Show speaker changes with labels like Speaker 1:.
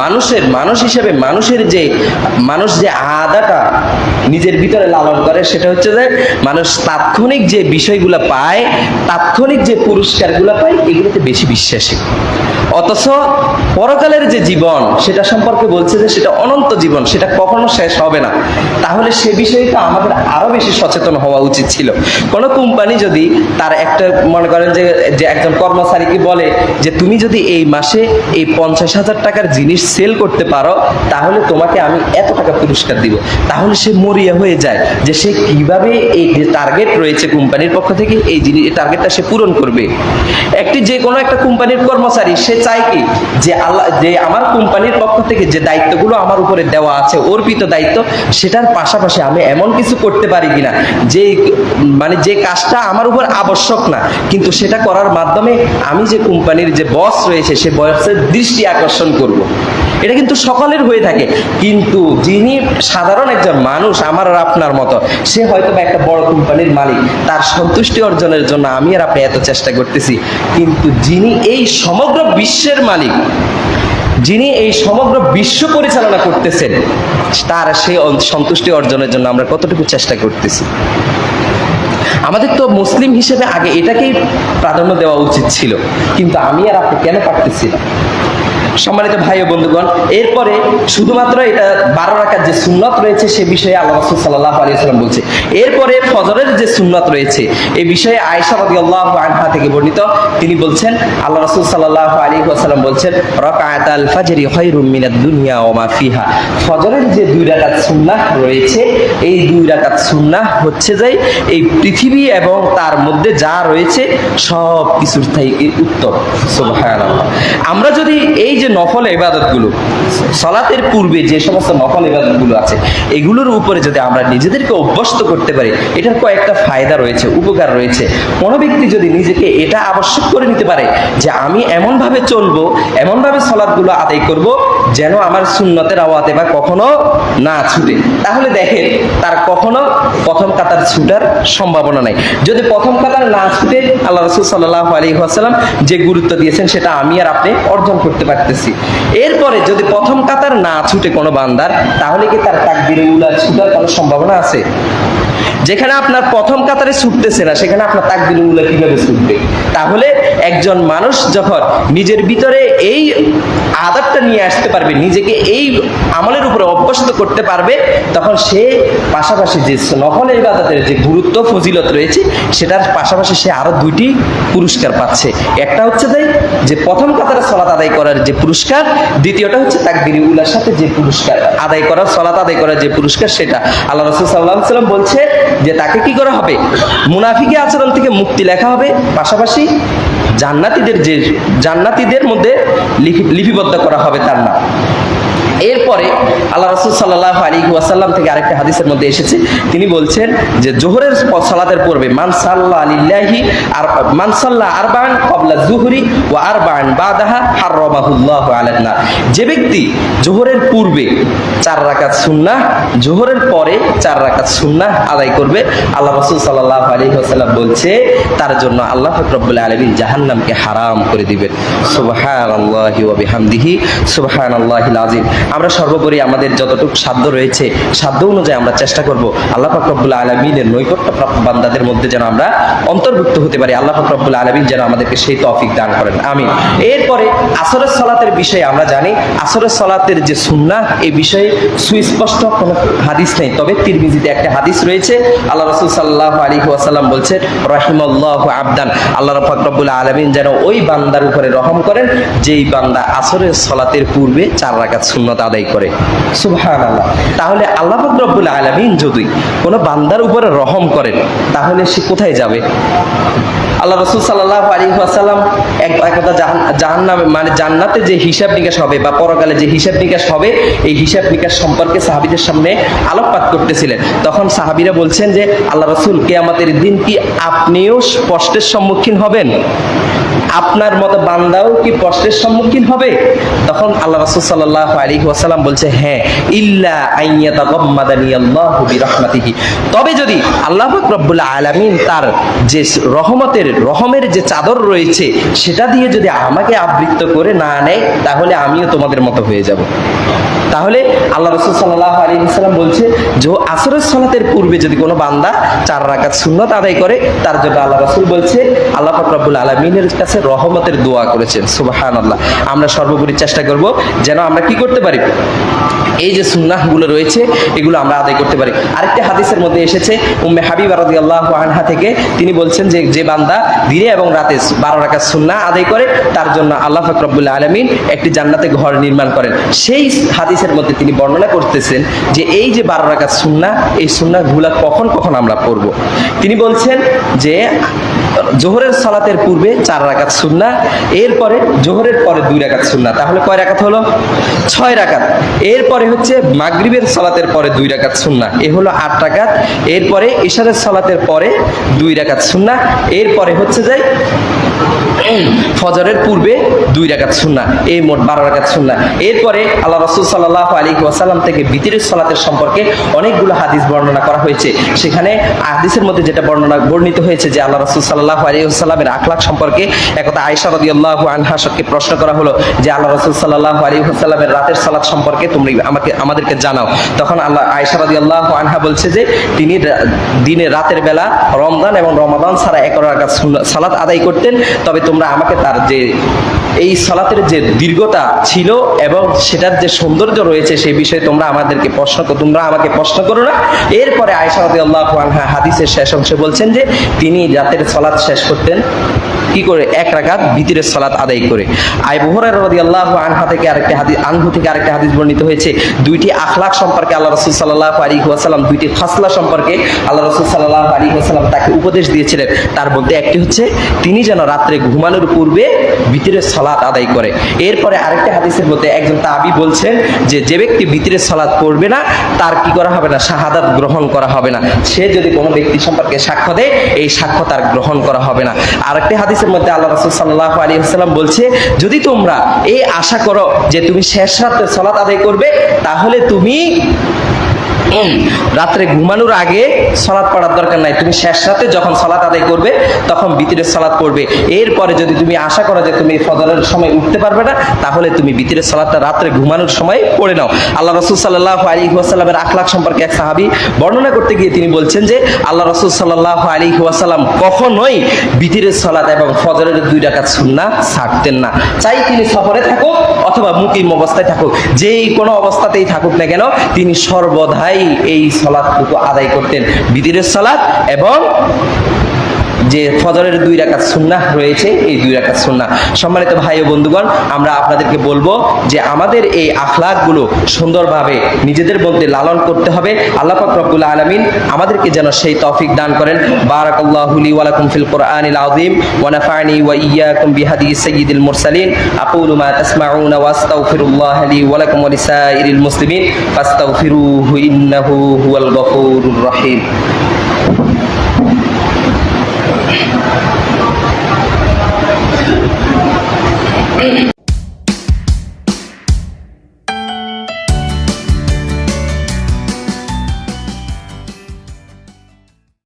Speaker 1: মানুষের, মানুষ হিসেবে মানুষের যে, মানুষ যে আদাটা নিজের ভিতরে লালন করে, সেটা হচ্ছে যে মানুষ তাৎক্ষণিক যে বিষয়গুলো পায়, তাৎক্ষণিক যে পুরস্কারগুলো পায়, এগুলোতে বেশি বিশ্বাসী। অথচ পরকালের যে জীবন, সেটা সম্পর্কে বলছে যে সেটা অনন্ত জীবন, সেটা কখনো শেষ হবে না। তাহলে সে বিষয়ে তো আমাদের আরও বেশি সচেতন হওয়া উচিত ছিল। কোনো কোম্পানি যদি তার একটা মনে করেন যে যে একজন কর্মচারীকে বলে যে, তুমি যদি এই মাসে এই পঞ্চাশ হাজার টাকার জিনিস সেল করতে পারো, তাহলে তোমাকে আমি এত টাকা পুরস্কার দিব তাহলে সে মরিয়া হয়ে যায় যে সে কীভাবে এই যে টার্গেট রয়েছে কোম্পানির পক্ষ থেকে, এই জিনিস টার্গেটটা সে পূরণ করবে একটি যে কোনো একটা কোম্পানির কর্মচারী, সে চায় কি যে আল্লাহ, যে আমার কোম্পানির পক্ষ থেকে যে দায়িত্বগুলো আমার উপরে দেওয়া আছে, অর্পিত দায়িত্ব, সেটার পাশাপাশি আমি এমন কিছু করতে পারি কিনা, যে মানে যে কাজটা আমার উপর আবশ্যক না, কিন্তু সেটা করার মাধ্যমে আমি যে কোম্পানির যে বস রয়েছে, সে বসের দৃষ্টি আকর্ষণ করব। এটা কিন্তু সকলের হয়ে থাকে। কিন্তু যিনি সাধারণ একজন মানুষ, আমার আর আপনার মতো, সে হয়তো বা একটা বড় কোম্পানির মালিক। তার সন্তুষ্টি অর্জনের জন্য আমি আর আপনি এত চেষ্টা করতেছি। কিন্তু যিনি এই সমগ্র বিশ্বের মালিক, যিনি এই সমগ্র বিশ্ব পরিচালনা করতেছেন, তার সেই সন্তুষ্টি অর্জনের জন্য আমরা কতটুকু চেষ্টা করতেছি? আমাদের তো মুসলিম হিসেবে আগে এটাকেই প্রাধান্য দেওয়া উচিত ছিল। কিন্তু আমি আর আপনি কেন পারতেছি না? সম্মানিত ভাই ও বন্ধুগণ, এরপরে শুধুমাত্র এটা বারো রাখার যে সুন্নত রয়েছে, সে বিষয়ে আল্লাহ রসুল সাল্লাহ আলী সাল্লাম বলছে। এরপরে ফজরের যে সুন্নত রয়েছে এই বিষয়ে আয়সা রদি আল্লাহ আনহা থেকে বর্ণিত, তিনি বলছেন, আল্লাহ রসুল সাল্লাহ আলী আসাল্লাম বলছেন আল দুনিয়া ফজরের যে দুই রাকাত সুন্নাহ রয়েছে, এই দুই রাকাত সুন্নাহ হচ্ছে যে এই পৃথিবী এবং তার মধ্যে যা রয়েছে সব কিছুর থেকে আমরা যদি এই যে নফল ইবাদতগুলো, সলাতের পূর্বে যে সমস্ত নফল ইবাদতগুলো আছে, এগুলোর উপরে যদি আমরা নিজেদেরকে অভ্যস্ত করতে পারি, এটার কয়েকটা ফায়দা রয়েছে, উপকার রয়েছে। কোনো ব্যক্তি যদি নিজেকে এটা আবশ্যক করে নিতে পারে, যে আমি এমনভাবে চলবো, এমনভাবে সলাদগুলো আদায় করব, যেন আমার সুন্নতের আওয়াতে বা কখনো না ছুটে। তাহলে দেখেন, তার কখনো প্রথম কাতার ছুটার সম্ভাবনা নাই। যদি প্রথম কাতার না ছুটে, আল্লাহ রসুল সাল্লাহ আলী আসাল্লাম যে গুরুত্ব দিয়েছেন, সেটা আমি আর আপনি অর্জন করতে পারতেছি এরপরে যদি প্রথম কাতার না ছুটে কোনো বান্দার, তাহলে কি তার তাকবির উলা ছুটার কোনো সম্ভাবনা আছে? যেখানে আপনার প্রথম কাতারে ছুটতেছে না, সেখানে আপনার তাকবির উলা কীভাবে ছুটবে? তাহলে একজন মানুষ যখন নিজের ভিতরে এই আদাবটা নিয়ে আসতে পারবে, নিজেকে এই আমলের উপরে অভ্যস্ত করতে পারবে, তখন সে পাশাপাশি যে নফল ইবাদতের যে গুরুত্ব, ফজিলত রয়েছে, সেটার পাশাপাশি সে আরও দুইটি পুরস্কার পাচ্ছে। একটা হচ্ছে তাই যে প্রথম কাতারে সলাত আদায় করার যে পুরস্কার, দ্বিতীয়টা হচ্ছে তাকবির উলার সাথে যে পুরস্কার আদায় করার, সলাত আদায় করার যে পুরস্কার, সেটা। আল্লাহ রসুল সাল্লাহ সাল্লাম বলছে যে তাকে কি করা হবে? মুনাফিকে আচরণ থেকে মুক্তি লেখা হবে। পাশাপাশি জান্নাতিদের যে জান্নাতিদের মধ্যে লিপি- লিপিবদ্ধ করা হবে তার নাম। এরপরে আল্লাহ রসুল সাল্লাহ আলী ওয়াসাল্লাম থেকে আরেকটা হাদিসের মধ্যে এসেছে। তিনি বলছেন যে, জোহরের সালাতের পূর্বে মান সাল্লাহ আলিল্লাহি আর মান সাল্লাহ আরবান কবলা জুহরি ও আরবান বাদাহা হার্রমাহুল্লাহ আলান্না যে ব্যক্তি জোহরের পূর্বে চার রাকাত সুন্নাহ, জোহরের পরে চার রাকাত সুন্নাহ আদায় করবে, আল্লাহ রসুল সাল্লাহ আলী ওয়াসাল্লাম বলছে, তার জন্য আল্লাহ ফকরবুল আলমিন জাহান্নামকে হারাম করে দিবেন। সুবহান আল্লাহি ওবিহামদিহি সুবহান আল্লাহিল আজিম আমরা সর্বোপরি আমাদের যতটুকু সাধ্য রয়েছে, সাধ্য অনুযায়ী আমরা চেষ্টা করব আল্লাহ ফকরবুল আলমিনের নৈকট্য প্রাপ্ত বান্দাদের মধ্যে যেন আমরা অন্তর্ভুক্ত হতে পারি, আল্লাহ ফকরবুল আলমিন যেন আমাদেরকে সেই তৌফিক দান করেন আমি এরপরে আসরের সলাতের বিষয়ে আমরা জানি, আসরের সলাতের যে সুন্নাহ এই বিষয়ে সুস্পষ্ট কোনো হাদিস নেই, তবে তিরমিজিতে একটা হাদিস রয়েছে, আল্লাহ রসুল সাল্লাহ আলী ওয়াসাল্লাম বলছেন, রহিমল্লাহ আবদান আল্লাহ ফকরবুল আলমিন যেন ওই বান্দার উপরে রহম করেন, যেই বান্দা আসরের সলাতের পূর্বে চার রাকাত সুন্নত আদায় করে। তাহলে আল্লাহ ফকরবুল আলমিন যদি কোনো বান্দার উপরে রহম করেন তাহলে সে কোথায় যাবে? আল্লাহ রসুল সাল্লাহ আলী আসাল্লাম এক একদা জাহান্নাম মানে জান্নাতে যে হিসাব নিকাশ হবে বা পরকালে যে হিসাব নিকাশ হবে, এই হিসাব নিকাশ সম্পর্কে সাহাবিদের সামনে আলোকপাত করতেছিলেন। তখন সাহাবিরা বলছেন যে, আল্লাহ রসুল, কেয়ামতের দিন কি আপনিও স্পষ্টের সম্মুখীন হবেন? আপনার মতো বান্দাও কি কষ্টের সম্মুখীন হবে? তখন আল্লাহ রসুল সাল্লাহ আলী ওয়াসাল্লাম বলছে হ্যাঁ ইল্লা আল্লাহু তবে যদি আল্লাহ রব্বুল আলামিন তার যে রহমতের রহমের যে চাদর রয়েছে, সেটা দিয়ে যদি আমাকে আবৃত্ত করে না নেয়, তাহলে আমিও তোমাদের মতো হয়ে যাব। তাহলে আল্লাহ রসুল সাল্লাহ আলী ইসলাম বলছে, যে আসরের সলাতের পূর্বে যদি কোনো বান্দা চার রাকাত সুন্নত আদায় করে, তার জন্য আল্লাহ রসুল বলছে, আল্লাহ ফাকরাবুল আলমিনের কাছে রহমতের দোয়া করেছেন। সুবাহান আল্লাহ আমরা সর্বোপরি চেষ্টা করব যেন আমরা কি করতে পারি? এই যে সুন্নাহগুলো রয়েছে, এগুলো আমরা আদায় করতে পারি। আরেকটি হাদিসের মধ্যে এসেছে, উম্মে হাবিব রাদি আল্লাহ আনহা থেকে তিনি বলছেন যে যে বান্দা দিনে এবং রাতে বারো রাকাত সুন্নাহ আদায় করে, তার জন্য আল্লাহ ফাকরাবুল আলমিন একটি জান্নাতে ঘর নির্মাণ করেন। সেই হাদিসের মধ্যে তিনি বর্ণনা করতেছেন যে এই যে বারো রাকাত সুন্না এই সুন্নাগুলা কখন কখন আমরা পড়ব। তিনি বলছেন যে জোহরের সালাতের পূর্বে চার রাকাত সুন্না এরপরে জোহরের পরে দুই রাকাত সুন্না তাহলে কয় রাকাত হলো? ছয় রাকাত। এরপরে হচ্ছে মাগরিবের সালাতের পরে দুই রাকাত সুন্না এ হলো আট রাকাত। এরপরে ইশারের সালাতের পরে দুই রাকাত সুন্না এরপরে হচ্ছে যে ফজরের পূর্বে দুই রাকাত সুন্না এই মোট বারো রাকাত সুন্না এরপরে আল্লাহ রসুল সাল্লাহ আলী ওয়াসাল্লাম থেকে বিতিরের সালাতের সম্পর্কে অনেকগুলো হাদিস বর্ণনা করা হয়েছে। সেখানে হাদিসের মধ্যে যেটা বর্ণনা বর্ণিত হয়েছে যে আল্লাহ রসুল সাল্লাহ আলী ওসাল্লামের আখলাক সম্পর্কে একথা আয়সা রদি আল্লাহ আনহাসকে প্রশ্ন করা হলো যে, আল্লাহ রসুল সাল্লাহ আলী ওসাল্লামের রাতের সালাত সম্পর্কে তুমি আমাকে, আমাদেরকে জানাও। তখন আল্লাহ আয়সা রদি আল্লাহ আনহা বলছে যে, তিনি দিনে রাতের বেলা রমজান এবং রমাদান ছাড়া এক রাকাত সালাত আদায় করতেন, তবে তোমরা আমাকে তার যে এই সালাতের যে দীর্ঘতা ছিল এবং সেটার যে সৌন্দর্য রয়েছে সেই বিষয়ে তোমরা আমাদেরকে প্রশ্ন তোমরা আমাকে প্রশ্ন করো না। এরপরে আয়সা আল্লাহ আনহা হাদিসের শেষ অংশে বলছেন যে, তিনি জাতের সালাত শেষ করতেন। কি করে? এক রাকাত ভিতরের সালাত আদায় করে। আই বুহরার রাদিয়াল্লাহু আনহা থেকে আরেকটি হাদিস, আনহু থেকে আরেকটি হাদিস বর্ণিত হয়েছে। দুইটি আখলাক সম্পর্কে আল্লাহ রাসূল সাল্লাল্লাহু আলাইহি ওয়াসাল্লাম, দুইটি খাসলা সম্পর্কে আল্লাহ রাসূল সাল্লাল্লাহু আলাইহি ওয়াসাল্লাম তাকে উপদেশ দিয়েছিলেন। তার মধ্যে একটি হচ্ছে, তিনি যেন রাত্রে ঘুমানোর পূর্বে ভিতরের সালাত আদায় করে। এরপরে আরেকটি হাদিসের মধ্যে একজন তাবি বলছেন যে যে ব্যক্তি ভিতরের সালাত পড়বে না, তার কি করা হবে না? শাহাদাত গ্রহণ করা হবে না। সে যদি কোনো ব্যক্তি সম্পর্কে সাক্ষ্য দেয়, এই সাক্ষ্য তার গ্রহণ করা হবে না। আরেকটি হাদিসের মধ্যে আল্লাহ রাসুল সাল্লাহ আলী আসসালাম বলছে, যদি তোমরা এই আশা করো যে তুমি শেষ রাতে সলাত আদায় করবে, তাহলে তুমি রাত্রে ঘুমানোর আগে সলাৎ পড়ার দরকার নাই। তুমি শেষ রাতে যখন সলাৎ আদায় করবে, তখন বিতিরের সলাৎ পড়বে। এরপরে যদি তুমি আশা করো যে তুমি ফজরের সময় উঠতে পারবে না, তাহলে তুমি বিতিরের সলাৎটা রাত্রে ঘুমানোর সময় পড়ে নাও। আল্লাহ রসুল সাল্লাহ আলী ওয়াসাল্লামের আখলাক সম্পর্কে এক সাহাবি বর্ণনা করতে গিয়ে তিনি বলছেন যে, আল্লাহ রসুল সাল্লাহ আলী ওয়াসাল্লাম কখনোই বিতিরের সলাৎ এবং ফজরের দুই ডাকাত সুন্না ছাড়তেন না। চাই তিনি সফরে থাকুক অথবা মুকিম অবস্থায় থাকুক, যেই কোনো অবস্থাতেই থাকুক না কেন, তিনি সর্বদাই এই সলাদটুকু আদায় করতেন। বিদিরের সলাদ এবং যে ফজরের দুই রাকাত সুন্নাহ রয়েছে, এই দুই রাকাত সুন্নাহ। সম্মানিত ভাই ও বন্ধুগণ, আমরা আপনাদেরকে বলব যে আমাদের এই আখলাকগুলো সুন্দরভাবে নিজেদের মধ্যে লালন করতে হবে। আল্লাহ পাক রব্বুল আলামিন আমাদেরকে যেন সেই তৌফিক দান করেন। বারাকাল্লাহু লি ওয়া লাকুম ফিল কোরআনিল আযীম ওয়া নাফা'নি ওয়া ইয়াকুম বিহাদিস সাইয়্যিদিল মুরসালিন। আকুলু মা তাসমাউনা ওয়া আস্তাগফিরুল্লাহ লি ওয়া লাকুম ওয়া লিসাইরিল মুসলিমিন। ফাস্তাগফিরুহু ইন্নাহু হুয়াল গফুরুর রহিম। Amen.